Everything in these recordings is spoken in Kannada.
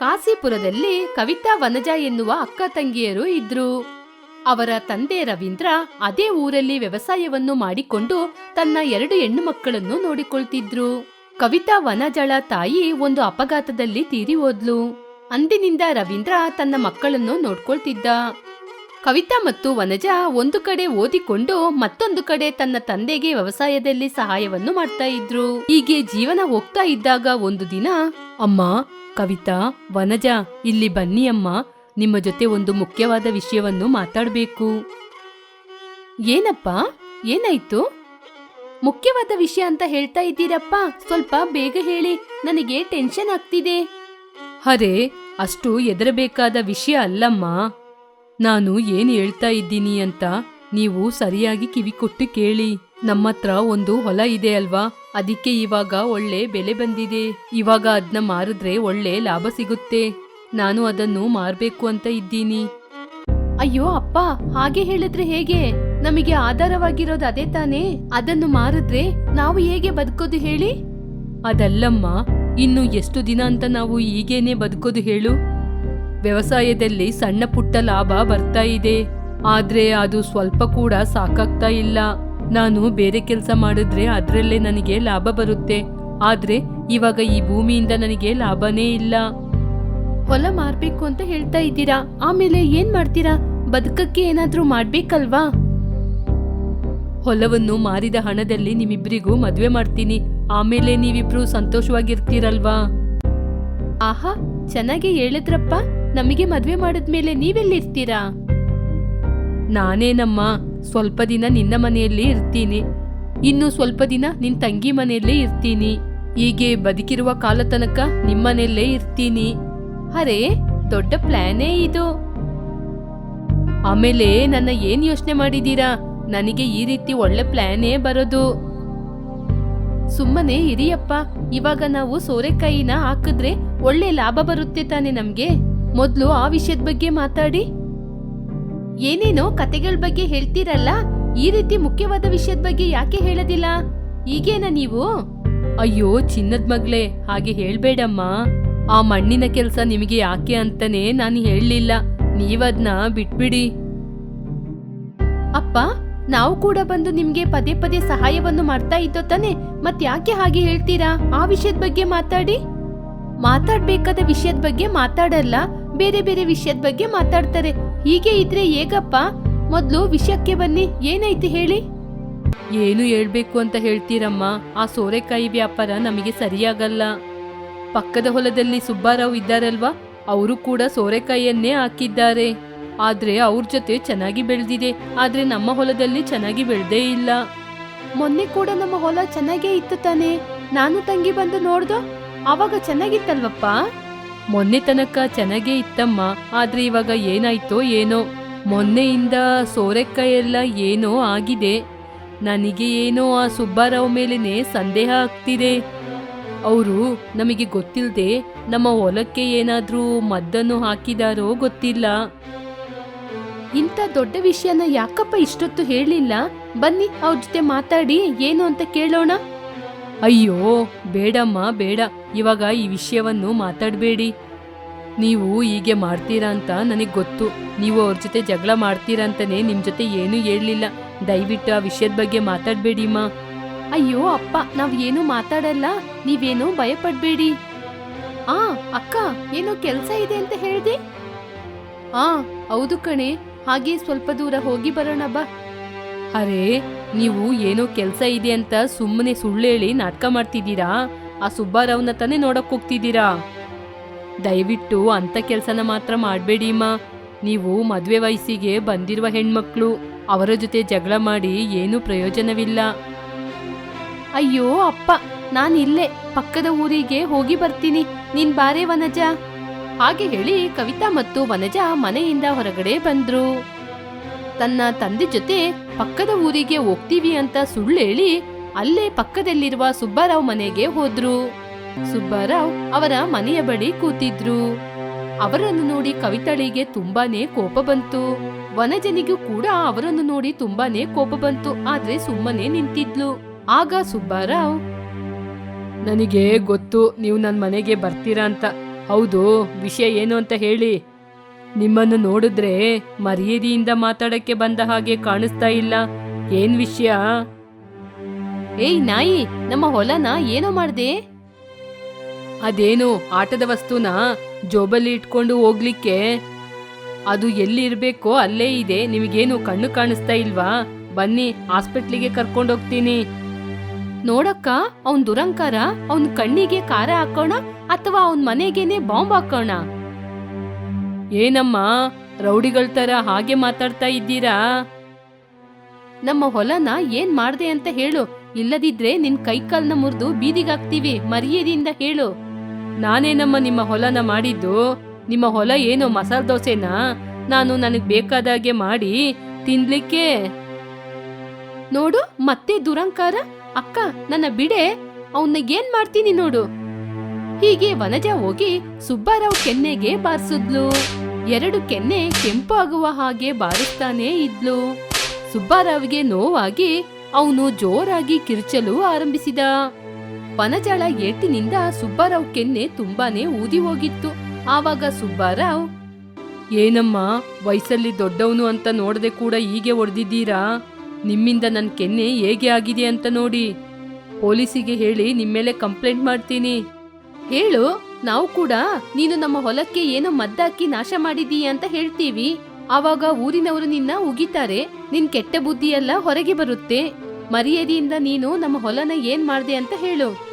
ಕಾಸಿಪುರದಲ್ಲಿ ಕವಿತಾ ವನಜ ಎನ್ನುವ ಅಕ್ಕ ತಂಗಿಯರು ಇದ್ರು. ಅವರ ತಂದೆ ರವೀಂದ್ರ ಅದೇ ಊರಲ್ಲಿ ವ್ಯವಸಾಯವನ್ನು ಮಾಡಿಕೊಂಡು ತನ್ನ ಎರಡು ಹೆಣ್ಣು ಮಕ್ಕಳನ್ನು ನೋಡಿಕೊಳ್ತಿದ್ರು. ಕವಿತಾ ವನಜಳ ತಾಯಿ ಒಂದು ಅಪಘಾತದಲ್ಲಿ ತೀರಿ ಹೋದ್ಲು. ಅಂದಿನಿಂದ ರವೀಂದ್ರ ತನ್ನ ಮಕ್ಕಳನ್ನು ನೋಡ್ಕೊಳ್ತಿದ್ದ. ಕವಿತಾ ಮತ್ತು ವನಜ ಒಂದು ಕಡೆ ಓದಿಕೊಂಡು ಮತ್ತೊಂದು ಕಡೆ ತನ್ನ ತಂದೆಗೆ ವ್ಯವಸಾಯದಲ್ಲಿ ಸಹಾಯವನ್ನು ಮಾಡ್ತಾ ಇದ್ರು. ಹೀಗೆ ಜೀವನ ಹೋಗ್ತಾ ಇದ್ದಾಗ ಒಂದು ದಿನ, ಅಮ್ಮ ಕವಿತಾ, ವನಜ, ಇಲ್ಲಿ ಬನ್ನಿ ಅಮ್ಮ. ನಿಮ್ಮ ಜೊತೆ ಒಂದು ಮುಖ್ಯವಾದ ವಿಷಯವನ್ನು ಮಾತಾಡಬೇಕು. ಏನಪ್ಪ? ಏನಾಯ್ತು? ಮುಖ್ಯವಾದ ವಿಷಯ ಅಂತ ಹೇಳ್ತಾ ಇದ್ದೀರಪ್ಪ. ಸ್ವಲ್ಪ ಬೇಗ ಹೇಳಿ. ನನಗೆ ಟೆನ್ಷನ್ ಆಗ್ತಿದೆ. ಅರೆ, ಅಷ್ಟು ಎದರಬೇಕಾದ ವಿಷಯ ಅಲ್ಲಮ್ಮ. ನಾನು ಏನ್ ಹೇಳ್ತಾ ಇದ್ದೀನಿ ಅಂತ ನೀವು ಸರಿಯಾಗಿ ಕಿವಿ ಕೊಟ್ಟು ಕೇಳಿ. ನಮ್ಮತ್ರ ಒಂದು ಹೊಲ ಇದೆ ಅಲ್ವಾ? ಅದಕ್ಕೆ ಇವಾಗ ಒಳ್ಳೆ ಬೆಲೆ ಬಂದಿದೆ. ಇವಾಗ ಅದನ್ನ ಮಾರಿದ್ರೆ ಒಳ್ಳೆ ಲಾಭ ಸಿಗುತ್ತೆ. ನಾನು ಅದನ್ನು ಮಾರಬೇಕು ಅಂತ ಇದ್ದೀನಿ. ಅಯ್ಯೋ ಅಪ್ಪ, ಹಾಗೆ ಹೇಳಿದ್ರೆ ಹೇಗೆ? ನಮಗೆ ಆಧಾರವಾಗಿರೋದು ಅದೇ ತಾನೇ? ಅದನ್ನು ಮಾರಿದ್ರೆ ನಾವು ಹೇಗೆ ಬದುಕೋದು ಹೇಳಿ? ಅದಲ್ಲಮ್ಮ, ಇನ್ನು ಎಷ್ಟು ದಿನ ಅಂತ ನಾವು ಈಗೇನೆ ಬದುಕೋದು ಹೇಳು. ವ್ಯವಸಾಯದಲ್ಲಿ ಸಣ್ಣ ಪುಟ್ಟ ಲಾಭ ಬರ್ತಾ ಇದೆ. ಆದ್ರೆ ಅದು ಸ್ವಲ್ಪ ಕೂಡ ಸಾಕಾಗ್ತಾ ಇಲ್ಲ. ನಾನು ಬೇರೆ ಕೆಲಸ ಮಾಡಿದ್ರೆ ಅದರಲ್ಲೇ ನನಗೆ ಲಾಭ ಬರುತ್ತೆ. ಆದ್ರೆ ಇವಾಗ ಈ ಭೂಮಿಯಿಂದ ನನಗೆ ಲಾಭನೇ ಇಲ್ಲ. ಹೊಲ ಮಾರ್ಬೇಕು ಅಂತ ಹೇಳ್ತಾ ಇದ್ದೀರಾ? ಆಮೇಲೆ ಏನ್ ಮಾಡ್ತೀರಾ? ಬದುಕಕ್ಕೆ ಏನಾದ್ರೂ ಮಾಡ್ಬೇಕಲ್ವಾ? ಹೊಲವನ್ನು ಮಾರಿದ ಹಣದಲ್ಲಿ ನಿಮ್ಮಿಬ್ಬರಿಗೂ ಮದುವೆ ಮಾಡ್ತೀನಿ. ಆಮೇಲೆ ನೀವಿಬ್ರು ಸಂತೋಷವಾಗಿರ್ತೀರಲ್ವಾ? ಆಹಾ, ಚೆನ್ನಾಗಿ ಹೇಳಿದ್ರಪ್ಪ. ನಮಗೆ ಮದುವೆ ಮಾಡಿದ್ಮೇಲೆ ನೀವೆಲ್ಲಿರ್ತೀರಾ? ನಾನೇನಮ್ಮ ಸ್ವಲ್ಪ ದಿನ ನಿನ್ನ ಮನೆಯಲ್ಲೇ ಇರ್ತೀನಿ. ಇನ್ನು ಸ್ವಲ್ಪ ದಿನ ನಿನ್ ತಂಗಿ ಮನೆಯಲ್ಲೇ ಇರ್ತೀನಿ. ಹೀಗೆ ಬದುಕಿರುವ ಕಾಲ ತನಕ ನಿಮ್ಮನೆಯಲ್ಲೇ ಇರ್ತೀನಿ. ಅರೆ, ದೊಡ್ಡ ಪ್ಲಾನೇ ಇದು. ಆಮೇಲೆ ನನ್ನ ಏನ್ ಯೋಚನೆ ಮಾಡಿದೀರಾ? ನನಗೆ ಈ ರೀತಿ ಒಳ್ಳೆ ಪ್ಲಾನೇ ಬರೋದು. ಸುಮ್ಮನೆ ಇರಿಯಪ್ಪ, ಇವಾಗ ನಾವು ಸೋರೆಕಾಯಿನ ಹಾಕಿದ್ರೆ ಒಳ್ಳೆ ಲಾಭ ಬರುತ್ತೆ ತಾನೆ ನಮ್ಗೆ? ಮೊದ್ಲು ಆ ವಿಷಯದ ಬಗ್ಗೆ ಮಾತಾಡಿ. ಏನೇನೋ ಕತೆಗಳ ಬಗ್ಗೆ ಹೇಳ್ತೀರಲ್ಲ? ಈ ರೀತಿ ಮುಖ್ಯವಾದ ವಿಷಯದ ಬಗ್ಗೆ ಯಾಕೆ ಹೇಳೋದಿಲ್ಲ? ಈಗೇನ ನೀವು? ಅಯ್ಯೋ, ಚಿನ್ನದ ಮಗ್ಲೆ ಹಾಗೆ ಹೇಳ್ಬೇಡಮ್ಮ. ಆ ಮಣ್ಣಿನ ಕೆಲಸ ನಿಮಗೆ ಯಾಕೆ ಅಂತಾನೆ ನಾನು ಹೇಳಲಿಲ್ಲ. ನೀವದ್ನ ಬಿಟ್ಬಿಡಿ. ಅಪ್ಪ, ನಾವು ಕೂಡ ಬಂದು ನಿಮ್ಗೆ ಪದೇ ಪದೇ ಸಹಾಯವನ್ನು ಮಾಡ್ತಾ ಇದ್ದೋ ತಾನೆ? ಮತ್ ಯಾಕೆ ಹಾಗೆ ಹೇಳ್ತೀರಾ? ಆ ವಿಷಯದ ಬಗ್ಗೆ ಮಾತಾಡಿ. ಮಾತಾಡ್ಬೇಕಾದ ವಿಷಯದ ಬಗ್ಗೆ ಮಾತಾಡಲ್ಲ, ಬೇರೆ ಬೇರೆ ವಿಷಯದ ಬಗ್ಗೆ ಮಾತಾಡ್ತಾರೆ. ಹೀಗೆ ಇದ್ರೆ ಹೇಗಪ್ಪ ಮೊದಲು ವಿಷಯಕ್ಕೆ ಬನ್ನಿ ಏನೈತಿ ಹೇಳಿ? ಏನು ಹೇಳ್ಬೇಕು ಅಂತ ಹೇಳ್ತೀರಮ್ಮ. ಆ ಸೋರೆಕಾಯಿ ವ್ಯಾಪಾರ ನಮಗೆ ಸರಿಯಾಗಲ್ಲ. ಪಕ್ಕದ ಹೊಲದಲ್ಲಿ ಸುಬ್ಬಾರಾವ್ ಇದ್ದಾರಲ್ವಾ ಅವರು ಕೂಡ ಸೋರೆಕಾಯಿಯನ್ನೇ ಹಾಕಿದ್ದಾರೆ. ಆದ್ರೆ ಅವ್ರ ಜೊತೆ ಚೆನ್ನಾಗಿ ಬೆಳೆದಿದೆ ಆದ್ರೆ ನಮ್ಮ ಹೊಲದಲ್ಲಿ ಚೆನ್ನಾಗಿ ಬೆಳೆದೇ ಇಲ್ಲ. ಮೊನ್ನೆ ಕೂಡ ನಮ್ಮ ಹೊಲ ಚೆನ್ನಾಗೇ ಇತ್ತು ತಾನೆ. ನಾನು ತಂಗಿ ಬಂದು ನೋಡ್ದು ಅವಾಗ ಚೆನ್ನಾಗಿತ್ತಲ್ವಪ್ಪ? ಮೊನ್ನೆ ತನಕ ಚೆನ್ನಾಗೇ ಇತ್ತಮ್ಮ, ಆದ್ರೆ ಇವಾಗ ಏನಾಯ್ತೋ ಏನೋ. ಮೊನ್ನೆಯಿಂದ ಸೋರೆಕಾಯಿ ಎಲ್ಲ ಏನೋ ಆಗಿದೆ. ನನಗೆ ಏನೋ ಆ ಸುಬ್ಬಾರಾವ್ ಮೇಲೇನೆ ಸಂದೇಹ ಆಗ್ತಿದೆ. ಅವರು ನಮಗೆ ಗೊತ್ತಿಲ್ಲದೆ ನಮ್ಮ ಹೊಲಕ್ಕೆ ಏನಾದರೂ ಮದ್ದನ್ನು ಹಾಕಿದಾರೋ ಗೊತ್ತಿಲ್ಲ. ಇಂಥ ದೊಡ್ಡ ವಿಷಯನ ಯಾಕಪ್ಪ ಇಷ್ಟೊತ್ತು ಹೇಳಿಲ್ಲ? ಬನ್ನಿ ಅವ್ರ ಜೊತೆ ಮಾತಾಡಿ, ಏನು ಅಂತ ಕೇಳೋಣ? ಅಯ್ಯೋ, ಬೇಡಮ್ಮ, ಬೇಡ. ಇವಾಗ ಈ ವಿಷಯವನ್ನು ಮಾತಾಡಬೇಡಿ. ನೀವು ಹೀಗೆ ಮಾಡ್ತೀರಾ ಅಂತ ನನಗೆ ಗೊತ್ತು. ನೀವು ಅವ್ರ ಜೊತೆ ಜಗಳ ಮಾಡ್ತೀರಾ ಅಂತಾನೆ ನಿಮ್ಮ ಜೊತೆ ಏನೂ ಹೇಳಲಿಲ್ಲ. ದಯವಿಟ್ಟು ಆ ವಿಷಯದ ಬಗ್ಗೆ ಮಾತಾಡಬೇಡಿಮ್ಮ. ಅಯ್ಯೋ, ಅಪ್ಪ, ನಾವು ಏನು ಮಾತಾಡಲ್ಲ. ನೀವೇನು ಭಯಪಡಬೇಡಿ. ಆ, ಅಕ್ಕ, ಏನೋ ಕೆಲಸ ಇದೆ ಅಂತ ಹೇಳಿದೆ? ಆ, ಹೌದು ಕಣೆ. ಹಾಗೆ ಸ್ವಲ್ಪ ದೂರ ಹೋಗಿ ಬರೋಣ ಬಾ. ಅರೆ ನೀವು ಏನೋ ಕೆಲಸ ಇದೆ ಅಂತ ಸುಮ್ಮನೆ ಸುಳ್ಳೇಳಿ ನಾಟಕ ಮಾಡ್ತಿದ್ದೀರಾ? ಆ ಸುಬ್ಬಾರಾವ್ನ ತಾನೇ ನೋಡಕ್ ಹೋಗ್ತಿದ್ದೀರಾ? ದಯವಿಟ್ಟು ಅಂತ ಕೆಲಸನ ಮಾತ್ರ ಮಾಡಬೇಡಿ, ಅಮ್ಮ. ನೀವು ಮದುವೆ ವಯಸ್ಸಿಗೆ ಬಂದಿರುವ ಹೆಣ್ಮಕ್ಳು, ಅವರ ಜೊತೆ ಜಗಳ ಮಾಡಿ ಏನೂ ಪ್ರಯೋಜನವಿಲ್ಲ. ಅಯ್ಯೋ, ಅಪ್ಪ, ನಾನು ಇಲ್ಲೇ, ಪಕ್ಕದ ಊರಿಗೆ ಹೋಗಿ ಬರ್ತೀನಿ. ನೀನ್ ಬಾರೆ, ವನಜ. ಹಾಗೆ ಹೇಳಿ ಕವಿತಾ ಮತ್ತು ವನಜ ಮನೆಯಿಂದ ಹೊರಗಡೆ ಬಂದ್ರು. ತನ್ನ ತಂದೆ ಜೊತೆ ಪಕ್ಕದ ಊರಿಗೆ ಹೋಗ್ತೀವಿ ಅಂತ ಸುಳ್ಳು ಹೇಳಿ ಅಲ್ಲೇ ಪಕ್ಕದಲ್ಲಿರುವ ಸುಬ್ಬಾರಾವ್ ಮನೆಗೆ ಹೋದ್ರು. ಸುಬ್ಬಾರಾವ್ ಅವರ ಮನೆಯ ಬಳಿ ಕೂತಿದ್ರು. ಅವರನ್ನು ನೋಡಿ ಕವಿತಳಿಗೆ ತುಂಬಾನೇ ಕೋಪ ಬಂತು. ವನಜನಿಗೂ ಕೂಡ ಅವರನ್ನು ನೋಡಿ ತುಂಬಾನೇ ಕೋಪ ಬಂತು. ಆದ್ರೆ ಸುಮ್ಮನೆ ನಿಂತಿದ್ಲು. ಆಗ ಸುಬ್ಬಾರಾವ್, ನನಗೆ ಗೊತ್ತು, ನೀವು ನನ್ನ ಮನೆಗೆ ಬರ್ತೀರಾ ಅಂತ. ಹೌದು, ವಿಷಯ ಏನು ಅಂತ ಹೇಳಿ. ನಿಮ್ಮನ್ನು ನೋಡಿದ್ರೆ ಮರ್ಯಾದೆಯಿಂದ ಮಾತಾಡಕ್ಕೆ ಬಂದ ಹಾಗೆ ಕಾಣಿಸ್ತಾ ಇಲ್ಲ. ಏನ್ ವಿಷಯ? ಏಯ್ ನಾಯಿ ನಮ್ಮ ಹೊಲನ ಏನೋ ಮಾಡ್ದೆ? ಅದೇನು ಆಟದ ವಸ್ತುನ ಜೋಬಲ್ಲಿ ಇಟ್ಕೊಂಡು ಹೋಗ್ಲಿಕ್ಕೆ? ಅದು ಎಲ್ಲಿ ಇರ್ಬೇಕೋ ಅಲ್ಲೇ ಇದೆ ನಿಮಗೇನು ಕಣ್ಣು ಕಾಣಿಸ್ತಾ ಇಲ್ವಾ? ಬನ್ನಿ ಹಾಸ್ಪಿಟ್ಲಿಗೆ ಕರ್ಕೊಂಡು ಹೋಗ್ತೀನಿ. ನೋಡಕ್ಕ ಅವನ್ ದುರಂಕಾರ ಅವನ್ ಕಣ್ಣಿಗೆ ಖಾರ ಹಾಕೋಣ ಅಥವಾ ಅವನ್ ಮನೆಗೇನೆ ಬಾಂಬ್ ಹಾಕೋಣ? ಏನಮ್ಮ, ರೌಡಿಗಳ ತರ ಹಾಗೆ ಮಾತಾಡ್ತಾ ಇದ್ದೀರಾ? ನಮ್ಮ ಹೊಲನ ಏನ್ ಮಾಡ್ದೆ ಅಂತ ಹೇಳು. ಇಲ್ಲದಿದ್ರೆ ನಿನ್ ಕೈಕಾಲ್ನ ಮುರಿದು ಬೀದಿಗಾಕ್ತಿವಿ ಮರ್ಯಾದೆಯಿಂದ ಹೇಳು. ನಾನೇನಮ್ಮ ನಿಮ್ಮ ಹೊಲನ ಮಾಡಿದ್ದು? ನಿಮ್ಮ ಹೊಲ ಏನು ಮಸಾಲ ದೋಸೆನಾ? ನಾನು ನನಗ್ ಬೇಕಾದಾಗೆ ಮಾಡಿ ತಿನ್ಲಿಕ್ಕೆ. ನೋಡು, ಮತ್ತೆ ದುರಂಕಾರ. ಅಕ್ಕ, ನನ್ನ ಬಿಡೆ ಅವನ್ನ ಏನ್ ಮಾಡ್ತೀನಿ ನೋಡು. ಹೀಗೆ ವನಜ ಹೋಗಿ ಸುಬ್ಬಾರಾವ್ ಕೆನ್ನೆಗೆ ಬಾರಿಸಿದ್ಲು. ಎರಡು ಕೆನ್ನೆ ಕೆಂಪಾಗುವ ಹಾಗೆ ಬಾರಿಸ್ತಾನೇ ಇದ್ಲು. ಸುಬ್ಬಾರಾವ್ಗೆ ನೋವಾಗಿ ಅವನು ಜೋರಾಗಿ ಕಿರ್ಚಲು ಆರಂಭಿಸಿದ. ಪನಜಾಳ ಏಟಿನಿಂದ ಸುಬ್ಬಾರಾವ್ ಕೆನ್ನೆ ತುಂಬಾನೇ ಊದಿ ಹೋಗಿತ್ತು. ಆವಾಗ ಸುಬ್ಬಾರಾವ್, ಏನಮ್ಮ, ವಯಸ್ಸಲ್ಲಿ ದೊಡ್ಡವನು ಅಂತ ನೋಡದೆ ಕೂಡ ಹೀಗೆ ಹೊಡೆದಿದ್ದೀರಾ ನಿಮ್ಮಿಂದ ನನ್ನ ಕೆನ್ನೆ ಹೇಗೆ ಆಗಿದೆ ಅಂತ ನೋಡಿ. ಪೊಲೀಸಿಗೆ ಹೇಳಿ ನಿಮ್ಮ ಮೇಲೆ ಕಂಪ್ಲೇಂಟ್ ಮಾಡ್ತೀನಿ. ಹೇಳು ನಾವು ಕೂಡ ನೀನು ನಮ್ಮ ಹೊಲಕ್ಕೆ ಏನೋ ಮದ್ದಾಕಿ ನಾಶ ಮಾಡಿದೀಯ ಅಂತ ಹೇಳ್ತೀವಿ. ಆವಾಗ ಊರಿನವರು ನಿನ್ನ ಉಗಿತಾರೆ. ನಿನ್ ಕೆಟ್ಟ ಬುದ್ಧಿಯೆಲ್ಲ ಹೊರಗೆ ಬರುತ್ತೆ. ಮರ್ಯಾದೆಯಿಂದ ನೀನು ನಮ್ಮ ಹೊಲನ ಏನ್ ಮಾಡ್ದೆ ಅಂತ ಹೇಳು.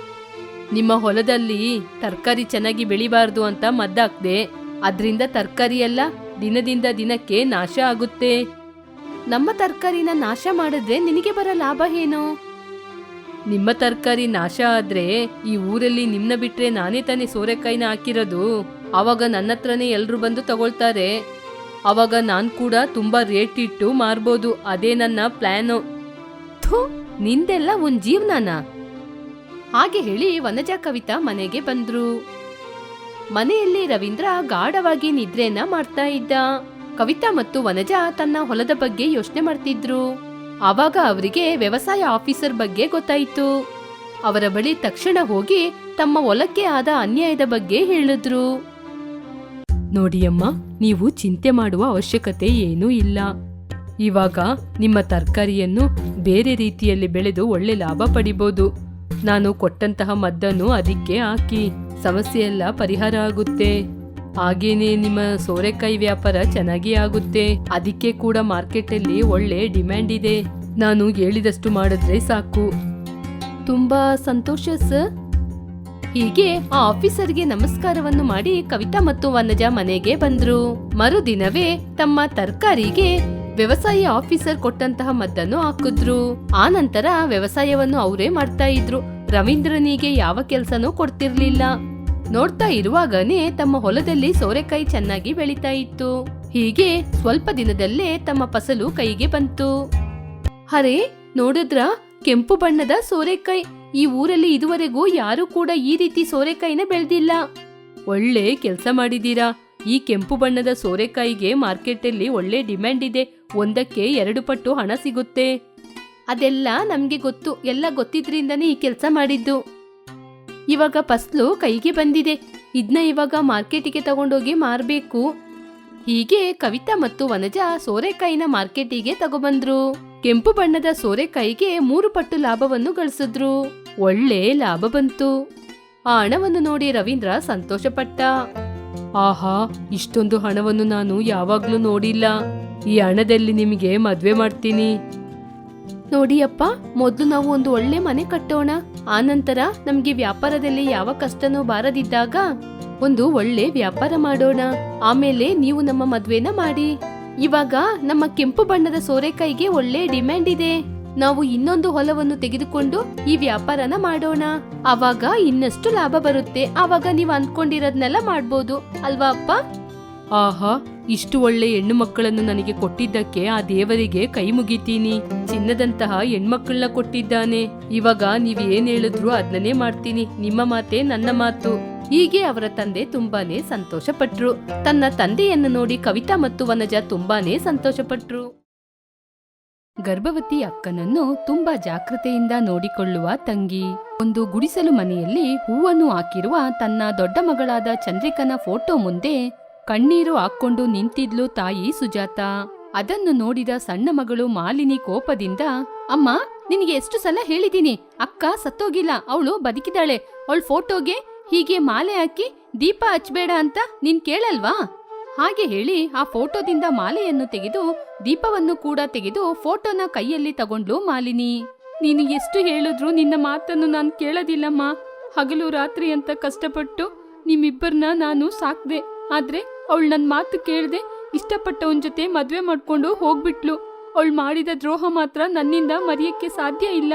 ನಿಮ್ಮ ಹೊಲದಲ್ಲಿ ತರಕಾರಿ ಚೆನ್ನಾಗಿ ಬೆಳಿಬಾರ್ದು ಅಂತ ಮದ್ದಾಕ್ದೆ. ಅದರಿಂದ ತರಕಾರಿ ಎಲ್ಲ ದಿನದಿಂದ ದಿನಕ್ಕೆ ನಾಶ ಆಗುತ್ತೆ. ನಮ್ಮ ತರಕಾರಿನ ನಾಶ ಮಾಡಿದ್ರೆ ನಿನಗೆ ಬರೋ ಲಾಭ ಏನು? ನಿಮ್ಮ ತರಕಾರಿ ನಾಶ ಆದ್ರೆ ಈ ಊರಲ್ಲಿ ನಿಮ್ನ ಬಿಟ್ರೆ ನಾನೇ ತಾನೇ ಸೋರೆಕಾಯಿನ ಹಾಕಿರೋದು. ಅವಾಗ ನನ್ನ ಹತ್ರನೇ ಎಲ್ರು ಬಂದು ತಗೊಳ್ತಾರೆ. ಅವಾಗ ನಾನು ಕೂಡ ತುಂಬಾ ರೇಟ್ ಇಟ್ಟು ಮಾರ್ಬೋದು. ಅದೇ ನನ್ನ ಪ್ಲಾನು. ಥು, ನಿಂದೆಲ್ಲ ಒಂದ್ ಜೀವನನ? ಹಾಗೆ ಹೇಳಿ ವನಜ ಕವಿತಾ ಮನೆಗೆ ಬಂದ್ರು. ಮನೆಯಲ್ಲಿ ರವೀಂದ್ರ ಗಾಢವಾಗಿ ನಿದ್ರೆಯನ್ನ ಮಾಡ್ತಾ ಇದ್ದ. ಕವಿತಾ ಮತ್ತು ವನಜ ತನ್ನ ಹೊಲದ ಬಗ್ಗೆ ಯೋಚನೆ ಮಾಡ್ತಿದ್ರು. ಆವಾಗ ಅವರಿಗೆ ವ್ಯವಸಾಯ ಆಫೀಸರ್ ಬಗ್ಗೆ ಗೊತ್ತಾಯಿತು. ಅವರ ಬಳಿ ತಕ್ಷಣ ಹೋಗಿ ತಮ್ಮ ಹೊಲಕ್ಕೆ ಆದ ಅನ್ಯಾಯದ ಬಗ್ಗೆ ಹೇಳಿದ್ರು. ನೋಡಿಯಮ್ಮ ನೀವು ಚಿಂತೆ ಮಾಡುವ ಅವಶ್ಯಕತೆ ಏನೂ ಇಲ್ಲ. ಇವಾಗ ನಿಮ್ಮ ತರಕಾರಿಯನ್ನು ಬೇರೆ ರೀತಿಯಲ್ಲಿ ಬೆಳೆದು ಒಳ್ಳೆ ಲಾಭ ಪಡಿಬೋದು. ನಾನು ಕೊಟ್ಟಂತಹ ಮದ್ದನ್ನು ಅದಕ್ಕೆ ಹಾಕಿ ಸಮಸ್ಯೆ ಎಲ್ಲ ಪರಿಹಾರ ಆಗುತ್ತೆ. ಹಾಗೇನೆ ನಿಮ್ಮ ಸೋರೆಕಾಯಿ ವ್ಯಾಪಾರ ಚೆನ್ನಾಗಿ ಆಗುತ್ತೆ. ಅದಕ್ಕೆ ಕೂಡ ಮಾರ್ಕೆಟಲ್ಲಿ ಒಳ್ಳೆ ಡಿಮ್ಯಾಂಡ್ ಇದೆ. ನಾನು ಹೇಳಿದಷ್ಟು ಮಾಡಿದ್ರೆ ಸಾಕು. ತುಂಬಾ ಸಂತೋಷ, ಸರ್. ಹೀಗೆ ಆ ಆಫೀಸರ್ಗೆ ನಮಸ್ಕಾರವನ್ನು ಮಾಡಿ ಕವಿತಾ ಮತ್ತು ವನಜ ಮನೆಗೆ ಬಂದ್ರು. ಮರುದಿನವೇ ತಮ್ಮ ತರಕಾರಿಗೆ ವ್ಯವಸಾಯ ಆಫೀಸರ್ ಕೊಟ್ಟಂತಹ ಮದ್ದನ್ನು ಹಾಕಿದ್ರು. ಆ ನಂತರ ವ್ಯವಸಾಯವನ್ನು ಅವರೇ ಮಾಡ್ತಾ ಇದ್ರು. ರವೀಂದ್ರನಿಗೆ ಯಾವ ಕೆಲಸನೂ ಕೊಡ್ತಿರ್ಲಿಲ್ಲ. ನೋಡ್ತಾ ಇರುವಾಗನೇ ತಮ್ಮ ಹೊಲದಲ್ಲಿ ಸೋರೆಕಾಯಿ ಚೆನ್ನಾಗಿ ಬೆಳೀತಾ ಇತ್ತು. ಹೀಗೆ ಸ್ವಲ್ಪ ದಿನದಲ್ಲೇ ತಮ್ಮ ಫಸಲು ಕೈಗೆ ಬಂತು. ಹರೇ ನೋಡಿದ್ರ? ಕೆಂಪು ಬಣ್ಣದ ಸೋರೆಕಾಯಿ. ಈ ಊರಲ್ಲಿ ಇದುವರೆಗೂ ಯಾರು ಕೂಡ ಈ ರೀತಿ ಸೋರೆಕಾಯಿನ ಬೆಳೆದಿಲ್ಲ. ಒಳ್ಳೆ ಕೆಲಸ ಮಾಡಿದೀರಾ? ಈ ಕೆಂಪು ಬಣ್ಣದ ಸೋರೆಕಾಯಿಗೆ ಮಾರ್ಕೆಟಲ್ಲಿ ಒಳ್ಳೆ ಡಿಮ್ಯಾಂಡ್ ಇದೆ. ಒಂದಕ್ಕೆ ಎರಡು ಪಟ್ಟು ಹಣ ಸಿಗುತ್ತೆ. ಅದೆಲ್ಲ ನಮ್ಗೆ ಗೊತ್ತು. ಎಲ್ಲ ಗೊತ್ತಿದ್ರಿಂದನೇ ಈ ಕೆಲಸ ಮಾಡಿದ್ದು. ಇವಾಗ ಫಸ್ಲು ಕೈಗೆ ಬಂದಿದೆ. ಇದನ್ನ ಇವಾಗ ಮಾರ್ಕೆಟಿಗೆ ತಗೊಂಡೋಗಿ ಮಾರಬೇಕು. ಹೀಗೆ ಕವಿತಾ ಮತ್ತು ವನಜ ಸೋರೆಕಾಯಿನ ಮಾರ್ಕೆಟಿಗೆ ತಗೊಬಂದ್ರು. ಕೆಂಪು ಬಣ್ಣದ ಸೋರೆಕಾಯಿಗೆ ಮೂರು ಪಟ್ಟು ಲಾಭವನ್ನು ಗಳಿಸಿದ್ರು. ಒಳ್ಳೆ ಲಾಭ ಬಂತು. ಆ ಹಣವನ್ನು ನೋಡಿ ರವೀಂದ್ರ ಸಂತೋಷಪಟ್ಟ. ಆಹಾ, ಇಷ್ಟೊಂದು ಹಣವನ್ನು ನಾನು ಯಾವಾಗ್ಲೂ ನೋಡಿಲ್ಲ. ಈ ಹಣದಲ್ಲಿ ನಿಮಗೆ ಮದ್ವೆ ಮಾಡ್ತೀನಿ. ನೋಡಿಯಪ್ಪ, ಮೊದಲು ನಾವು ಒಂದು ಒಳ್ಳೆ ಮನೆ ಕಟ್ಟೋಣ. ಆನಂತರ ನಮ್ಗೆ ವ್ಯಾಪಾರದಲ್ಲಿ ಯಾವ ಕಷ್ಟನೂ ಬಾರದಿದ್ದಾಗ ಒಂದು ಒಳ್ಳೆ ವ್ಯಾಪಾರ ಮಾಡೋಣ. ಆಮೇಲೆ ನೀವು ನಮ್ಮ ಮದ್ವೆನ ಮಾಡಿ. ಇವಾಗ ನಮ್ಮ ಕೆಂಪು ಬಣ್ಣದ ಸೋರೆಕಾಯಿಗೆ ಒಳ್ಳೆ ಡಿಮ್ಯಾಂಡ್ ಇದೆ. ನಾವು ಇನ್ನೊಂದು ಹೊಲವನ್ನು ತೆಗೆದುಕೊಂಡು ಈ ವ್ಯಾಪಾರನ ಮಾಡೋಣ. ಅವಾಗ ಇನ್ನಷ್ಟು ಲಾಭ ಬರುತ್ತೆ. ಅವಾಗ ನೀವು ಅಂದ್ಕೊಂಡಿರೋದ್ನೆಲ್ಲ ಮಾಡ್ಬೋದು. ಅಲ್ವಾ ಅಪ್ಪ? ಆಹಾ ಇಷ್ಟು ಒಳ್ಳೆ ಹೆಣ್ಣು ಮಕ್ಕಳನ್ನು ನನಗೆ ಕೊಟ್ಟಿದ್ದಕ್ಕೆ ಆ ದೇವರಿಗೆ ಕೈ ಮುಗಿತೀನಿ ಚಿನ್ನದಂತಹ ಹೆಣ್ಮಕ್ಕಳನ್ನ ಕೊಟ್ಟಿದ್ದಾನೆ. ಇವಾಗ ನೀವ್ ಏನ್ ಹೇಳಿದ್ರು ಅದನ್ನೇ ಮಾಡ್ತೀನಿ. ನಿಮ್ಮ ಮಾತೆ ನನ್ನ ಮಾತು. ಹೀಗೆ ಅವರ ತಂದೆ ತುಂಬಾನೇ ಸಂತೋಷಪಟ್ರು. ತನ್ನ ತಂದೆಯನ್ನು ನೋಡಿ ಕವಿತಾ ಮತ್ತು ವನಜ ತುಂಬಾನೇ ಸಂತೋಷಪಟ್ರು. ಗರ್ಭವತಿ ಅಕ್ಕನನ್ನು ತುಂಬಾ ಜಾಗೃತೆಯಿಂದ ನೋಡಿಕೊಳ್ಳುವ ತಂಗಿ. ಒಂದು ಗುಡಿಸಲು ಮನೆಯಲ್ಲಿ ಹೂವನ್ನು ಹಾಕಿರುವ ತನ್ನ ದೊಡ್ಡ ಮಗಳಾದ ಚಂದ್ರಿಕನ ಫೋಟೋ ಮುಂದೆ ಕಣ್ಣೀರು ಹಾಕ್ಕೊಂಡು ನಿಂತಿದ್ಲು ತಾಯಿ ಸುಜಾತ. ಅದನ್ನು ನೋಡಿದ ಸಣ್ಣ ಮಗಳು ಮಾಲಿನಿ ಕೋಪದಿಂದ, ಅಮ್ಮ, ನಿನಗೆ ಎಷ್ಟು ಸಲ ಹೇಳಿದೀನಿ ಅಕ್ಕ ಸತ್ತೋಗಿಲ್ಲ, ಅವಳು ಬದುಕಿದಾಳೆ ಅವಳ ಫೋಟೋಗೆ ಹೀಗೆ ಮಾಲೆ ಹಾಕಿ ದೀಪ ಹಚ್ಬೇಡ ಅಂತ ನೀನ್ ಕೇಳಲ್ವಾ? ಹಾಗೆ ಹೇಳಿ ಆ ಫೋಟೋದಿಂದ ಮಾಲೆಯನ್ನು ತೆಗೆದು, ದೀಪವನ್ನು ಕೂಡ ತೆಗೆದು ಫೋಟೋನ ಕೈಯಲ್ಲಿ ತಗೊಂಡ್ಲು ಮಾಲಿನಿ. ನೀನು ಎಷ್ಟು ಹೇಳಿದ್ರು ನಿನ್ನ ಮಾತನ್ನು ನಾನು ಕೇಳೋದಿಲ್ಲಮ್ಮ. ಹಗಲು ರಾತ್ರಿ ಅಂತ ಕಷ್ಟಪಟ್ಟು ನಿಮ್ಮಿಬ್ಬರನ್ನ ನಾನು ಸಾಕ್ದೆ. ಆದ್ರೆ ಅವಳು ನನ್ನ ಮಾತು ಕೇಳದೆ ಇಷ್ಟಪಟ್ಟವನ ಜೊತೆ ಮದುವೆ ಮಾಡ್ಕೊಂಡು ಹೋಗ್ಬಿಟ್ಲು. ಅವಳು ಮಾಡಿದ ದ್ರೋಹ ಮಾತ್ರ ನನ್ನಿಂದ ಮರೆಯಕ್ಕೆ ಸಾಧ್ಯ ಇಲ್ಲ.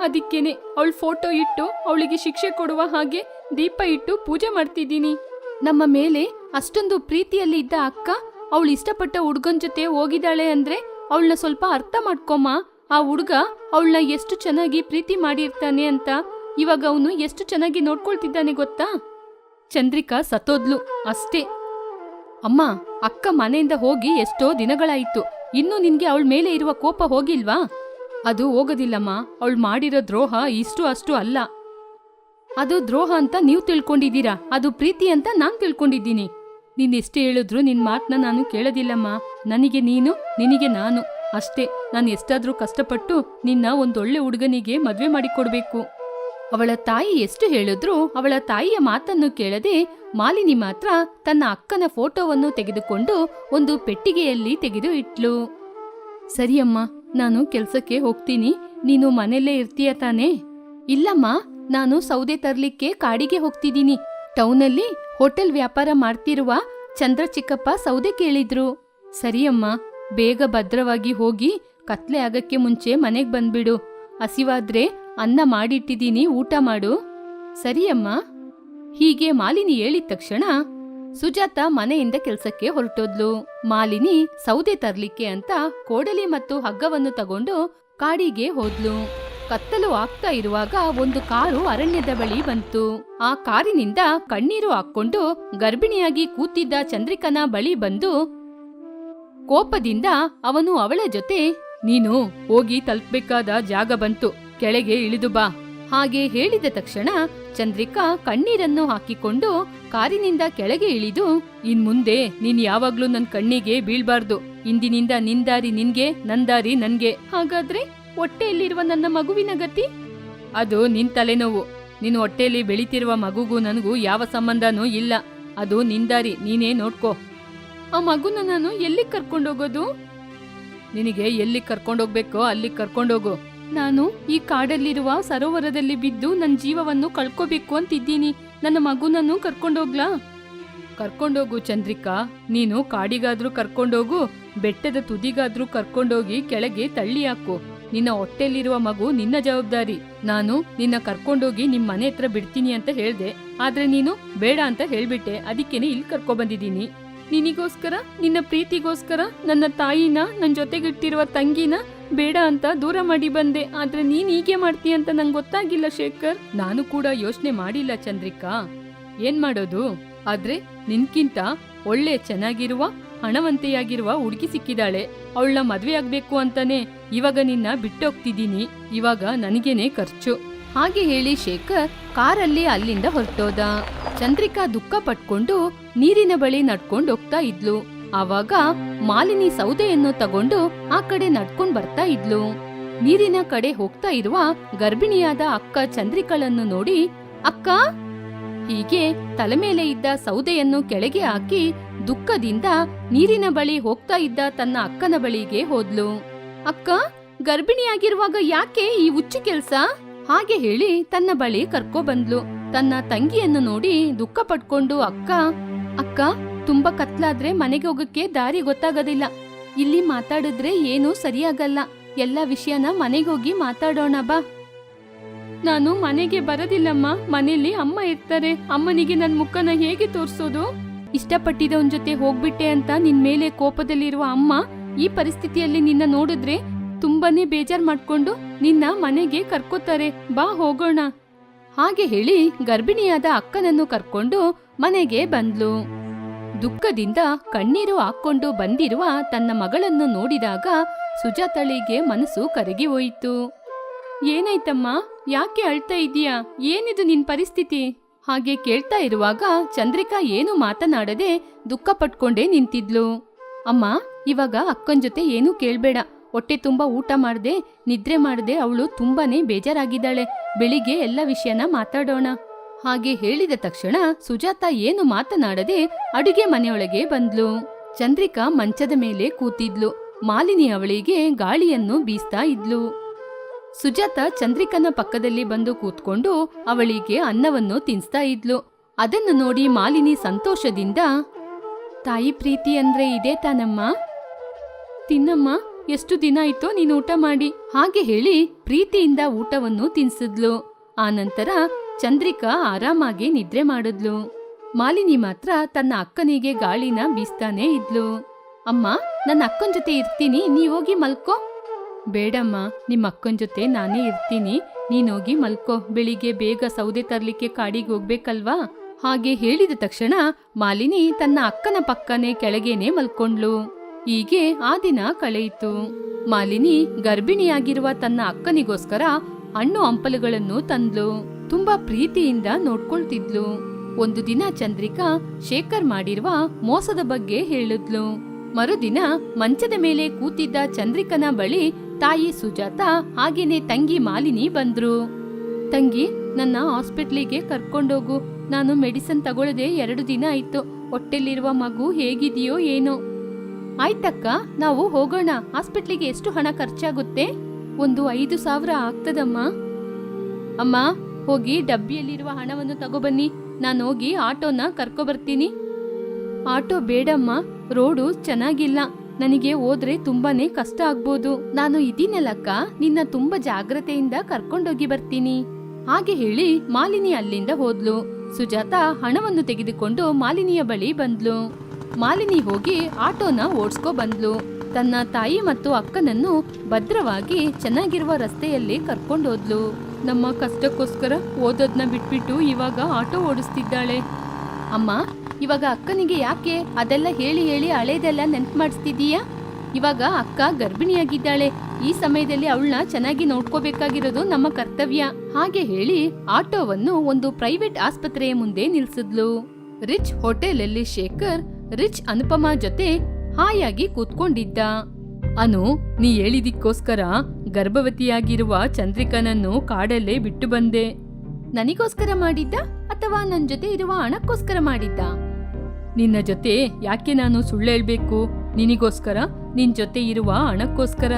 ಅದಕ್ಕೇನೆ ಅವಳು ಫೋಟೋ ಇಟ್ಟು ಅವಳಿಗೆ ಶಿಕ್ಷೆ ಕೊಡುವ ಹಾಗೆ ದೀಪ ಇಟ್ಟು ಪೂಜೆ ಮಾಡ್ತಿದ್ದೀನಿ. ನಮ್ಮ ಮೇಲೆ ಅಷ್ಟೊಂದು ಪ್ರೀತಿಯಲ್ಲಿ ಇದ್ದ ಅಕ್ಕ ಅವಳು ಇಷ್ಟಪಟ್ಟ ಹುಡುಗನ್ ಜೊತೆ ಹೋಗಿದ್ದಾಳೆ ಅಂದ್ರೆ ಅವಳನ್ನ ಸ್ವಲ್ಪ ಅರ್ಥ ಮಾಡ್ಕೊಮ್ಮ. ಆ ಹುಡುಗ ಅವಳನ್ನ ಎಷ್ಟು ಚೆನ್ನಾಗಿ ಪ್ರೀತಿ ಮಾಡಿರ್ತಾನೆ ಅಂತ ಇವಾಗ ಅವನು ಎಷ್ಟು ಚೆನ್ನಾಗಿ ನೋಡ್ಕೊಳ್ತಿದ್ದಾನೆ ಗೊತ್ತಾ? ಚಂದ್ರಿಕಾ ಸತ್ತೋದ್ಲು ಅಷ್ಟೇ. ಅಮ್ಮ, ಅಕ್ಕ ಮನೆಯಿಂದ ಹೋಗಿ ಎಷ್ಟೋ ದಿನಗಳಾಯಿತು. ಇನ್ನು ನಿನ್ಗೆ ಅವಳ ಮೇಲೆ ಇರುವ ಕೋಪ ಹೋಗಿಲ್ವಾ? ಅದು ಹೋಗೋದಿಲ್ಲಮ್ಮ. ಅವಳು ಮಾಡಿರೋ ದ್ರೋಹ ಇಷ್ಟು ಅಷ್ಟು ಅಲ್ಲ. ಅದು ದ್ರೋಹ ಅಂತ ನೀವು ತಿಳ್ಕೊಂಡಿದ್ದೀರಾ? ಅದು ಪ್ರೀತಿ ಅಂತ ನಾನ್ ತಿಳ್ಕೊಂಡಿದ್ದೀನಿ. ನೀನ್ ಎಷ್ಟು ಹೇಳಿದ್ರು ನಿನ್ ಮಾತನ್ನ ನಾನು ಕೇಳೋದಿಲ್ಲಮ್ಮ. ನನಗೆ ನೀನು, ನಿನಗೆ ನಾನು. ಅಷ್ಟೇ. ನಾನು ಎಷ್ಟಾದ್ರೂ ಕಷ್ಟಪಟ್ಟು ನಿನ್ನ ಒಂದೊಳ್ಳೆ ಹುಡುಗನಿಗೆ ಮದುವೆ ಮಾಡಿಕೊಡ್ಬೇಕು. ಅವಳ ತಾಯಿ ಎಷ್ಟು ಹೇಳಿದ್ರು ಅವಳ ತಾಯಿಯ ಮಾತನ್ನು ಕೇಳದೆ ಮಾಲಿನಿ ಮಾತ್ರ ತನ್ನ ಅಕ್ಕನ ಫೋಟೋವನ್ನು ತೆಗೆದುಕೊಂಡು ಒಂದು ಪೆಟ್ಟಿಗೆಯಲ್ಲಿ ತೆಗೆದು ಇಟ್ಲು. ಸರಿಯಮ್ಮ ನಾನು ಕೆಲ್ಸಕ್ಕೆ ಹೋಗ್ತೀನಿ. ನೀನು ಮನೆಯಲ್ಲೇ ಇರ್ತೀಯ ತಾನೇ? ಇಲ್ಲಮ್ಮ, ನಾನು ಸೌದೆ ತರ್ಲಿಕ್ಕೆ ಕಾಡಿಗೆ ಹೋಗ್ತಿದ್ದೀನಿ. ಟೌನಲ್ಲಿ ಹೋಟೆಲ್ ವ್ಯಾಪಾರ ಮಾಡ್ತಿರುವ ಚಂದ್ರ ಚಿಕ್ಕಪ್ಪ ಸೌದೆ ಕೇಳಿದ್ರು. ಸರಿಯಮ್ಮ ಬೇಗ ಭದ್ರವಾಗಿ ಹೋಗಿ ಕತ್ಲೆ ಆಗಕ್ಕೆ ಮುಂಚೆ ಮನೆಗ್ ಬಂದ್ಬಿಡು. ಹಸಿವಾದ್ರೆ ಅನ್ನ ಮಾಡಿಟ್ಟಿದ್ದೀನಿ ಊಟ ಮಾಡು. ಸರಿಯಮ್ಮ. ಹೀಗೆ ಮಾಲಿನಿ ಹೇಳಿದ ತಕ್ಷಣ ಸುಜಾತ ಮನೆಯಿಂದ ಕೆಲಸಕ್ಕೆ ಹೊರಟೋದ್ಲು. ಮಾಲಿನಿ ಸೌದೆ ತರ್ಲಿಕ್ಕೆ ಅಂತ ಕೋಡಲಿ ಮತ್ತು ಹಗ್ಗವನ್ನು ತಗೊಂಡು ಕಾಡಿಗೆ ಹೋದ್ಲು. ಕತ್ತಲು ಆಗ್ತಾ ಇರುವಾಗ ಒಂದು ಕಾರು ಅರಣ್ಯದ ಬಳಿ ಬಂತು. ಆ ಕಾರಿನಿಂದ ಕಣ್ಣೀರು ಹಾಕೊಂಡು ಗರ್ಭಿಣಿಯಾಗಿ ಕೂತಿದ್ದ ಚಂದ್ರಿಕನ ಬಳಿ ಬಂದು ಕೋಪದಿಂದ ಅವನು ಅವಳ ಜೊತೆ, ನೀನು ಹೋಗಿ ತಲುಪಬೇಕಾದ ಜಾಗ ಬಂತು. ಕೆಳಗೆ ಇಳಿದು ಬಾ. ಹಾಗೆ ಹೇಳಿದ ತಕ್ಷಣ ಚಂದ್ರಿಕಾ ಕಣ್ಣೀರನ್ನು ಹಾಕಿಕೊಂಡು ಕಾರಿನಿಂದ ಕೆಳಗೆ ಇಳಿದು, ಇನ್ ಮುಂದೆ ನೀನ್ ಯಾವಾಗ್ಲೂ ನನ್ ಕಣ್ಣಿಗೆ ಬೀಳ್ಬಾರ್ದು. ಇಂದಿನಿಂದ ನಿಂದಾರಿ ದಾರಿ ನಿನ್ಗೆ, ನಂದಾರಿ ನನ್ಗೆ. ಹಾಗಾದ್ರೆ ಹೊಟ್ಟೆಯಲ್ಲಿರುವ ನನ್ನ ಮಗುವಿನ ಗತಿ? ಅದು ನಿನ್ ತಲೆನೋವು. ನಿನ್ ಹೊಟ್ಟೆಯಲ್ಲಿ ಬೆಳಿತಿರುವ ಮಗುಗೂ ನನಗೂ ಯಾವ ಸಂಬಂಧನೂ ಇಲ್ಲ. ಅದು ನಿಂದಾರಿ. ನೀನೇ ನೋಡ್ಕೋ. ಆ ಮಗುನ ನಾನು ಎಲ್ಲಿ ಕರ್ಕೊಂಡೋಗೋದು? ನಿನಗೆ ಎಲ್ಲಿ ಕರ್ಕೊಂಡೋಗ್ಬೇಕೋ ಅಲ್ಲಿ ಕರ್ಕೊಂಡೋಗು. ನಾನು ಈ ಕಾಡಲ್ಲಿರುವ ಸರೋವರದಲ್ಲಿ ಬಿದ್ದು ನನ್ನ ಜೀವವನ್ನು ಕಳ್ಕೋಬೇಕು ಅಂತಿದ್ದೀನಿ. ನನ್ನ ಮಗುನನ್ನು ಕರ್ಕೊಂಡೋಗ್ಲಾ? ಕರ್ಕೊಂಡೋಗು ಚಂದ್ರಿಕಾ. ನೀನು ಕಾಡಿಗಾದ್ರೂ ಕರ್ಕೊಂಡೋಗು, ಬೆಟ್ಟದ ತುದಿಗಾದ್ರೂ ಕರ್ಕೊಂಡೋಗಿ ಕೆಳಗೆ ತಳ್ಳಿ ಹಾಕು. ನಿನ್ನ ಹೊಟ್ಟೆಲಿರುವ ಮಗು ನಿನ್ನ ಜವಾಬ್ದಾರಿ. ನಾನು ನಿನ್ನ ಕರ್ಕೊಂಡೋಗಿ ನಿಮ್ ಮನೆ ಹತ್ರ ಬಿಡ್ತೀನಿ ಅಂತ ಹೇಳ್ದೆ. ಆದ್ರೆ ನೀನು ಬೇಡ ಅಂತ ಹೇಳ್ಬಿಟ್ಟೆ. ಅದಕ್ಕೇನೆ ಇಲ್ಲಿ ಕರ್ಕೊ ಬಂದಿದ್ದೀನಿ. ನಿನಿಗೋಸ್ಕರ, ನಿನ್ನ ಪ್ರೀತಿಗೋಸ್ಕರ ನನ್ನ ತಾಯಿನ ನನ್ನ ಜೊತೆಗಿಟ್ಟಿರುವ ತಂಗಿನ ಬೇಡ ಅಂತ ದೂರ ಮಾಡಿ ಬಂದೆ, ಆದ್ರೆ ನೀನ್ ಹೀಗೆ ಮಾಡ್ತೀಯ ಅಂತ ನಂಗೆ ಗೊತ್ತಾಗಿಲ್ಲ ಶೇಖರ್. ನಾನು ಕೂಡ ಯೋಚನೆ ಮಾಡಿಲ್ಲ ಚಂದ್ರಿಕಾ. ಏನ್ ಮಾಡೋದು? ಆದ್ರೆ ನಿನ್ಕಿಂತ ಒಳ್ಳೆ ಚೆನ್ನಾಗಿರುವ, ಹಣವಂತೆಯಾಗಿರುವ ಹುಡುಗಿ ಸಿಕ್ಕಿದಾಳೆ. ಅವಳನ್ನ ಮದ್ವೆ ಆಗ್ಬೇಕು ಅಂತಾನೆ ಇವಾಗ ನಿನ್ನ ಬಿಟ್ಟೋಗ್ತಿದ್ದೀನಿ ಇವಾಗ ನನಗೇನೆ ಖರ್ಚು. ಹಾಗೆ ಹೇಳಿ ಶೇಖರ್ ಕಾರಲ್ಲಿ ಅಲ್ಲಿಂದ ಹೊರಟೋದ. ಚಂದ್ರಿಕಾ ದುಃಖ ಪಟ್ಕೊಂಡು ನೀರಿನ ಬಳಿ ನಡ್ಕೊಂಡು ಹೋಗ್ತಾ ಇದ್ಲು. ಆವಾಗ ಮಾಲಿನಿ ಸೌದೆಯನ್ನು ತಗೊಂಡು ಆ ಕಡೆ ನಡ್ಕೊಂಡ್ ಬರ್ತಾ ಇದ್ಲು. ನೀರಿನ ಕಡೆ ಹೋಗ್ತಾ ಇರುವ ಗರ್ಭಿಣಿಯಾದ ಅಕ್ಕ ಚಂದ್ರಿಕಳನ್ನು ನೋಡಿ, ಅಕ್ಕ! ಹೀಗೆ ತಲೆ ಮೇಲೆ ಇದ್ದ ಸೌದೆಯನ್ನು ಕೆಳಗೆ ಹಾಕಿ ದುಃಖದಿಂದ ನೀರಿನ ಬಳಿ ಹೋಗ್ತಾ ಇದ್ದ ತನ್ನ ಅಕ್ಕನ ಬಳಿಗೆ ಹೋದ್ಲು. ಅಕ್ಕ, ಗರ್ಭಿಣಿಯಾಗಿರುವಾಗ ಯಾಕೆ ಈ ಹುಚ್ಚು ಕೆಲ್ಸ? ಹಾಗೆ ಹೇಳಿ ತನ್ನ ಬಳಿ ಕರ್ಕೊ ಬಂದ್ಲು. ತನ್ನ ತಂಗಿಯನ್ನು ನೋಡಿ ದುಃಖ ಪಟ್ಕೊಂಡು ಅಕ್ಕ ಅಕ್ಕ ತುಂಬಾ ಕತ್ಲಾದ್ರೆ ಮನೆಗೆ ಹೋಗಕ್ಕೆ ದಾರಿ ಗೊತ್ತಾಗೋದಿಲ್ಲ. ಇಲ್ಲಿ ಮಾತಾಡಿದ್ರೆ ಏನೂ ಸರಿಯಾಗಲ್ಲ. ಎಲ್ಲ ವಿಷಯನ ಮನೆಗೆ ಹೋಗಿ ಮಾತಾಡೋಣ ಬಾ. ನಾನು ಮನೆಗೆ ಬರೋದಿಲ್ಲಮ್ಮ. ಮನೇಲಿ ಅಮ್ಮ ಇರ್ತಾರೆ. ಅಮ್ಮನಿಗೆ ನನ್ ಮುಖನ ಹೇಗೆ ತೋರ್ಸೋದು? ಇಷ್ಟಪಟ್ಟಿದವನ್ ಜೊತೆ ಹೋಗ್ಬಿಟ್ಟೆ ಅಂತ ನಿನ್ ಮೇಲೆ ಕೋಪದಲ್ಲಿರುವ ಅಮ್ಮ ಈ ಪರಿಸ್ಥಿತಿಯಲ್ಲಿ ನಿನ್ನ ನೋಡಿದ್ರೆ ತುಂಬಾನೇ ಬೇಜಾರ್ ಮಾಡ್ಕೊಂಡು ನಿನ್ನ ಮನೆಗೆ ಕರ್ಕೋತಾರೆ. ಬಾ ಹೋಗೋಣ. ಹಾಗೆ ಹೇಳಿ ಗರ್ಭಿಣಿಯಾದ ಅಕ್ಕನನ್ನು ಕರ್ಕೊಂಡು ಮನೆಗೆ ಬಂದ್ಲು. ದುಃಖದಿಂದ ಕಣ್ಣೀರು ಹಾಕ್ಕೊಂಡು ಬಂದಿರುವ ತನ್ನ ಮಗಳನ್ನು ನೋಡಿದಾಗ ಸುಜಾತಳಿಗೆ ಮನಸ್ಸು ಕರಗಿ ಹೋಯಿತು. ಏನಾಯ್ತಮ್ಮ? ಯಾಕೆ ಅಳ್ತಾ ಇದೀಯಾ ಏನಿದು ನಿನ್ ಪರಿಸ್ಥಿತಿ? ಹಾಗೆ ಕೇಳ್ತಾ ಇರುವಾಗ ಚಂದ್ರಿಕಾ ಏನು ಮಾತನಾಡದೆ ದುಃಖ ಪಟ್ಕೊಂಡೇ ನಿಂತಿದ್ಲು. ಅಮ್ಮ, ಇವಾಗ ಅಕ್ಕನ್ ಜೊತೆ ಏನೂ ಕೇಳ್ಬೇಡ. ಹೊಟ್ಟೆ ತುಂಬಾ ಊಟ ಮಾಡದೆ, ನಿದ್ರೆ ಮಾಡದೆ, ಅವಳು ತುಂಬಾನೇ ಬೇಜಾರಾಗಿದ್ದಾಳೆ. ಬೆಳಿಗ್ಗೆ ಎಲ್ಲ ವಿಷಯನ ಮಾತಾಡೋಣ. ಹಾಗೆ ಹೇಳಿದ ತಕ್ಷಣ ಸುಜಾತ ಏನು ಮಾತನಾಡದೆ ಅಡುಗೆ ಮನೆಯೊಳಗೆ ಬಂದ್ಲು. ಚಂದ್ರಿಕಾ ಮಂಚದ ಮೇಲೆ ಕೂತಿದ್ಲು. ಮಾಲಿನಿ ಅವಳಿಗೆ ಗಾಳಿಯನ್ನು ಬೀಸ್ತಾ ಇದ್ಲು. ಸುಜಾತ ಚಂದ್ರಿಕನ ಪಕ್ಕದಲ್ಲಿ ಬಂದು ಕೂತ್ಕೊಂಡು ಅವಳಿಗೆ ಅನ್ನವನ್ನು ತಿನ್ಸ್ತಾ ಇದ್ಲು. ಅದನ್ನು ನೋಡಿ ಮಾಲಿನಿ ಸಂತೋಷದಿಂದ, ತಾಯಿ ಪ್ರೀತಿ ಅಂದ್ರೆ ಇದೇ ತಾನಮ್ಮ. ತಿನ್ನಮ್ಮ, ಎಷ್ಟು ದಿನ ಆಯ್ತೋ ನೀನು ಊಟ ಮಾಡಿ. ಹಾಗೆ ಹೇಳಿ ಪ್ರೀತಿಯಿಂದ ಊಟವನ್ನು ತಿನ್ಸಿದ್ಲು. ಆನಂತರ ಚಂದ್ರಿಕಾ ಆರಾಮಾಗಿ ನಿದ್ರೆ ಮಾಡಿದ್ಲು. ಮಾಲಿನಿ ಮಾತ್ರ ತನ್ನ ಅಕ್ಕನಿಗೆ ಗಾಳಿನ ಬೀಸ್ತಾನೇ ಇದ್ಲು. ಅಮ್ಮ, ನನ್ನ ಅಕ್ಕನ ಜೊತೆ ಇರ್ತೀನಿ ನೀವೋಗಿ ಮಲ್ಕೋ. ಬೇಡಮ್ಮ ನಿಮ್ಮ ಅಕ್ಕನ ಜೊತೆ ನಾನೇ ಇರ್ತೀನಿ ನೀನೋಗಿ ಮಲ್ಕೋ. ಬೆಳಿಗ್ಗೆ ಬೇಗ ಸೌದೆ ತರ್ಲಿಕ್ಕೆ ಕಾಡಿಗೆ ಹೋಗ್ಬೇಕಲ್ವಾ? ಹಾಗೆ ಹೇಳಿದ ತಕ್ಷಣ ಮಾಲಿನಿ ತನ್ನ ಅಕ್ಕನ ಪಕ್ಕನೆ ಕೆಳಗೇನೆ ಮಲ್ಕೊಂಡ್ಲು ಹೀಗೆ ಆ ದಿನ ಕಳೆಯಿತು. ಮಾಲಿನಿ ಗರ್ಭಿಣಿಯಾಗಿರುವ ತನ್ನ ಅಕ್ಕನಿಗೋಸ್ಕರ ಹಣ್ಣು ಹಂಪಲುಗಳನ್ನು ತಂದ್ಲು. ತುಂಬಾ ಪ್ರೀತಿಯಿಂದ ನೋಡ್ಕೊಳ್ತಿದ್ಲು. ಒಂದು ದಿನ ಚಂದ್ರಿಕಾ ಶೇಖರ್ ಮಾಡಿರುವ ಮೋಸದ ಬಗ್ಗೆ ಹೇಳಿದ್ಲು. ಮರುದಿನ ಮಂಚದ ಮೇಲೆ ಕೂತಿದ್ದ ಚಂದ್ರಿಕನ ಬಳಿ ತಾಯಿ ಸುಜಾತ ಹಾಗೇನೆ ತಂಗಿ ಮಾಲಿನಿ ಬಂದ್ರು. ತಂಗಿ, ನನ್ನ ಹಾಸ್ಪಿಟ್ಲಿಗೆ ಕರ್ಕೊಂಡೋಗು. ನಾನು ಮೆಡಿಸನ್ ತಗೊಳ್ಳದೆ ಎರಡು ದಿನ ಆಯ್ತು. ಹೊಟ್ಟೆಲಿರುವ ಮಗು ಹೇಗಿದೆಯೋ ಏನೋ. ಆಯ್ತಕ್ಕ, ನಾವು ಹೋಗೋಣ. ಹಾಸ್ಪಿಟ್ಲಿಗೆ ಎಷ್ಟು ಹಣ ಖರ್ಚಾಗುತ್ತೆ? ಒಂದು ಐದು ಸಾವಿರ ಆಗ್ತದಮ್ಮ. ಅಮ್ಮ ಹೋಗಿ ಡಬ್ಬಿಯಲ್ಲಿರುವ ಹಣವನ್ನು ತಗೊಬನ್ನಿ. ನಾನು ಹೋಗಿ ಆಟೋನ ಕರ್ಕೊಬರ್ತೀನಿ. ಆಟೋ ಬೇಡಮ್ಮ, ರೋಡು ಚೆನ್ನಾಗಿಲ್ಲ. ನನಗೆ ಹೋದ್ರೆ ತುಂಬಾನೇ ಕಷ್ಟ ಆಗ್ಬೋದು. ನಾನು ಇದೀನಲ್ಲಕ್ಕ, ನಿನ್ನ ತುಂಬಾ ಜಾಗ್ರತೆಯಿಂದ ಕರ್ಕೊಂಡೋಗಿ ಬರ್ತೀನಿ. ಹಾಗೆ ಹೇಳಿ ಮಾಲಿನಿ ಅಲ್ಲಿಂದ ಹೋದ್ಲು. ಸುಜಾತ ಹಣವನ್ನು ತೆಗೆದುಕೊಂಡು ಮಾಲಿನಿಯ ಬಳಿ ಬಂದ್ಲು. ಮಾಲಿನಿ ಹೋಗಿ ಆಟೋನ ಓಡಿಸ್ಕೊ ಬಂದ್ಲು. ತನ್ನ ತಾಯಿ ಮತ್ತು ಅಕ್ಕನನ್ನು ಭದ್ರವಾಗಿ ಚೆನ್ನಾಗಿರುವ ರಸ್ತೆಯಲ್ಲಿ ಕರ್ಕೊಂಡೋದ್ಲು. ನಮ್ಮ ಕಷ್ಟಕ್ಕೋಸ್ಕರ ಓದೋದನ್ನ ಬಿಟ್ಬಿಟ್ಟು ಇವಾಗ ಆಟೋ ಓಡಿಸ್ತಿದ್ದಾಳೆ. ಅಮ್ಮ, ಇವಾಗ ಅಕ್ಕನಿಗೆ ಯಾಕೆ ಅದೆಲ್ಲ ಹೇಳಿ ಹೇಳಿ ಹಳೇದೆಲ್ಲ ನೆನ್ಪು ಮಾಡಿಸ್ತಿದ್ದೀಯಾ? ಇವಾಗ ಅಕ್ಕ ಗರ್ಭಿಣಿಯಾಗಿದ್ದಾಳೆ. ಈ ಸಮಯದಲ್ಲಿ ಅವಳನ್ನ ಚೆನ್ನಾಗಿ ನೋಡ್ಕೋಬೇಕಾಗಿರೋದು ನಮ್ಮ ಕರ್ತವ್ಯ. ಹಾಗೆ ಹೇಳಿ ಆಟೋವನ್ನು ಒಂದು ಪ್ರೈವೇಟ್ ಆಸ್ಪತ್ರೆಯ ಮುಂದೆ ನಿಲ್ಸಿದ್ಲು. ರಿಚ್ ಹೋಟೆಲಲ್ಲಿ ಶೇಖರ್, ರಿಚ್ ಅನುಪಮಾ ಜೊತೆ ಹಾಯಾಗಿ ಕೂತ್ಕೊಂಡಿದ್ದ. ಅನು, ನೀ ಹೇಳಿದಿಕ್ಕೋಸ್ಕರ ಗರ್ಭವತಿಯಾಗಿರುವ ಚಂದ್ರಿಕನನ್ನು ಕಾಡಲ್ಲೇ ಬಿಟ್ಟು ಬಂದೆ. ನನಗೋಸ್ಕರ ಮಾಡಿದ್ದ ಅಥವಾ ನನ್ನ ಜೊತೆ ಇರುವ ಹಣಕ್ಕೋಸ್ಕರ ಮಾಡಿದ್ದ? ನಿನ್ನ ಜೊತೆ ಯಾಕೆ ನಾನು ಸುಳ್ಳು ಹೇಳ್ಬೇಕು ನಿನಿಗೋಸ್ಕರ, ನಿನ್ ಜೊತೆ ಇರುವ ಹಣಕ್ಕೋಸ್ಕರ.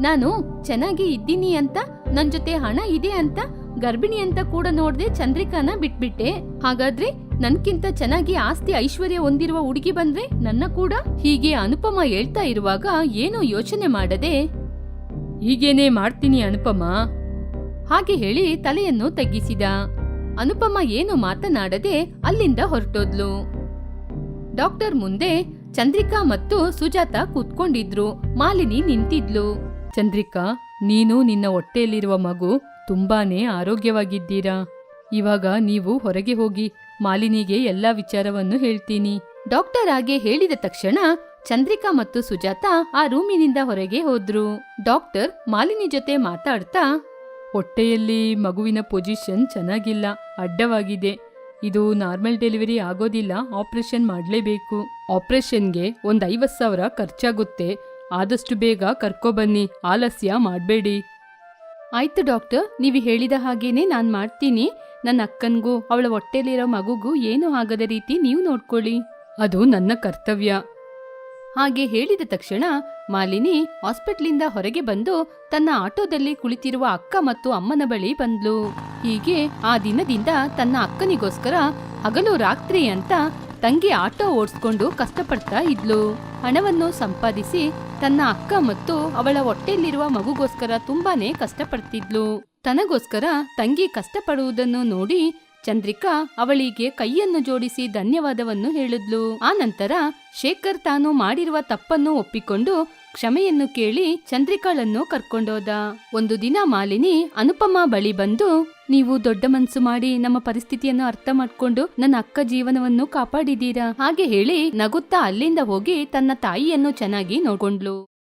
ನಾನು ಚೆನ್ನಾಗಿ ಇದ್ದೀನಿ ಅಂತ, ನನ್ ಜೊತೆ ಹಣ ಇದೆ ಅಂತ, ಗರ್ಭಿಣಿ ಅಂತ ಕೂಡ ನೋಡದೆ ಚಂದ್ರಿಕಾನ ಬಿಟ್ಬಿಟ್ಟೆ. ಹಾಗಾದ್ರೆ ನನ್ಕಿಂತ ಚೆನ್ನಾಗಿ ಆಸ್ತಿ ಐಶ್ವರ್ಯ ಹೊಂದಿರುವ ಹುಡುಗಿ ಬಂದ್ರೆ ನನ್ನ ಕೂಡ ಹೀಗೆ ಅನುಪಮ ಹೇಳ್ತಾ ಇರುವಾಗ ಏನೋ ಯೋಚನೆ ಮಾಡದೆ? ಹೀಗೇನೆ ಮಾಡ್ತೀನಿ ಅನುಪಮ. ಹಾಗೆ ಹೇಳಿ ತಲೆಯನ್ನು ತಗ್ಗಿಸಿದ. ಅನುಪಮ ಏನು ಮಾತನಾಡದೆ ಅಲ್ಲಿಂದ ಹೊರಟೋದ್ಲು. ಡಾಕ್ಟರ್ ಮುಂದೆ ಚಂದ್ರಿಕಾ ಮತ್ತು ಸುಜಾತ ಕೂತ್ಕೊಂಡಿದ್ರು. ಮಾಲಿನಿ ನಿಂತಿದ್ಲು. ಚಂದ್ರಿಕಾ, ನೀನು ನಿನ್ನ ಹೊಟ್ಟೆಯಲ್ಲಿರುವ ಮಗು ತುಂಬಾನೇ ಆರೋಗ್ಯವಾಗಿದ್ದೀರಾ? ಇವಾಗ ನೀವು ಹೊರಗೆ ಹೋಗಿ ಮಾಲಿನಿಗೆ ಎಲ್ಲಾ ವಿಚಾರವನ್ನು ಹೇಳ್ತೀನಿ. ಡಾಕ್ಟರ್ ಹಾಗೆ ಹೇಳಿದ ತಕ್ಷಣ ಚಂದ್ರಿಕಾ ಮತ್ತು ಸುಜಾತ ಆ ರೂಮಿನಿಂದ ಹೊರಗೆ ಹೋದ್ರು. ಡಾಕ್ಟರ್ ಮಾಲಿನಿ ಜೊತೆ ಮಾತಾಡ್ತಾ, ಹೊಟ್ಟೆಯಲ್ಲಿ ಮಗುವಿನ ಪೊಸಿಷನ್ ಚೆನ್ನಾಗಿಲ್ಲ, ಅಡ್ಡವಾಗಿದೆ. ಇದು ನಾರ್ಮಲ್ ಡೆಲಿವರಿ ಆಗೋದಿಲ್ಲ, ಆಪರೇಷನ್ ಮಾಡಲೇಬೇಕು. ಆಪರೇಷನ್ಗೆ ಒಂದು ಐವತ್ತು ಸಾವಿರ ಖರ್ಚಾಗುತ್ತೆ. ಆದಷ್ಟು ಬೇಗ ಕರ್ಕೊಬನ್ನಿ ಆಲಸ್ಯ ಮಾಡಬೇಡಿ. ಆಯ್ತು ಡಾಕ್ಟರ್, ನೀವು ಹೇಳಿದ ಹಾಗೇನೆ ನಾನು ಮಾಡ್ತೀನಿ. ನನ್ನ ಅಕ್ಕನ್ಗೂ, ಅವಳ ಹೊಟ್ಟೆಯಲ್ಲಿರೋ ಮಗುಗೂ ಏನೂ ಆಗದ ರೀತಿ ನೀವು ನೋಡ್ಕೊಳ್ಳಿ. ಅದು ನನ್ನ ಕರ್ತವ್ಯ. ಹಾಗೆ ಹೇಳಿದ ತಕ್ಷಣ ಮಾಲಿನಿ ಹಾಸ್ಪಿಟ್ಲಿಂದ ಹೊರಗೆ ಬಂದು ತನ್ನ ಆಟೋದಲ್ಲಿ ಕುಳಿತಿರುವ ಅಕ್ಕ ಮತ್ತು ಅಮ್ಮನ ಬಳಿ ಬಂದ್ಲು. ಹೀಗೆ ಆ ದಿನದಿಂದ ತನ್ನ ಅಕ್ಕನಿಗೋಸ್ಕರ ಹಗಲು ರಾತ್ರಿ ಅಂತ ತಂಗಿ ಆಟೋ ಓಡಿಸ್ಕೊಂಡು ಕಷ್ಟಪಡ್ತಾ ಇದ್ಲು. ಹಣವನ್ನು ಸಂಪಾದಿಸಿ ತನ್ನ ಅಕ್ಕ ಮತ್ತು ಅವಳ ಹೊಟ್ಟೆಯಲ್ಲಿರುವ ಮಗುಗೋಸ್ಕರ ತುಂಬಾನೇ ಕಷ್ಟಪಡ್ತಿದ್ಲು. ತನಗೋಸ್ಕರ ತಂಗಿ ಕಷ್ಟಪಡುವುದನ್ನು ನೋಡಿ ಚಂದ್ರಿಕಾ ಅವಳಿಗೆ ಕೈಯನ್ನು ಜೋಡಿಸಿ ಧನ್ಯವಾದವನ್ನು ಹೇಳಿದ್ಲು. ಆ ನಂತರ ಶೇಖರ್ ತಾನು ಮಾಡಿರುವ ತಪ್ಪನ್ನು ಒಪ್ಪಿಕೊಂಡು ಕ್ಷಮೆಯನ್ನು ಕೇಳಿ ಚಂದ್ರಿಕಾಳನ್ನು ಕರ್ಕೊಂಡೋದ. ಒಂದು ದಿನ ಮಾಲಿನಿ, ಅನುಪಮ ಬಳಿ ಬಂದು, ನೀವು ದೊಡ್ಡ ಮನ್ಸು ಮಾಡಿ ನಮ್ಮ ಪರಿಸ್ಥಿತಿಯನ್ನು ಅರ್ಥ ಮಾಡ್ಕೊಂಡು ನನ್ನ ಅಕ್ಕ ಜೀವನವನ್ನು ಕಾಪಾಡಿದ್ದೀರಾ? ಹಾಗೆ ಹೇಳಿ ನಗುತ್ತಾ ಅಲ್ಲಿಂದ ಹೋಗಿ ತನ್ನ ತಾಯಿಯನ್ನು ಚೆನ್ನಾಗಿ ನೋಡ್ಕೊಂಡ್ಲು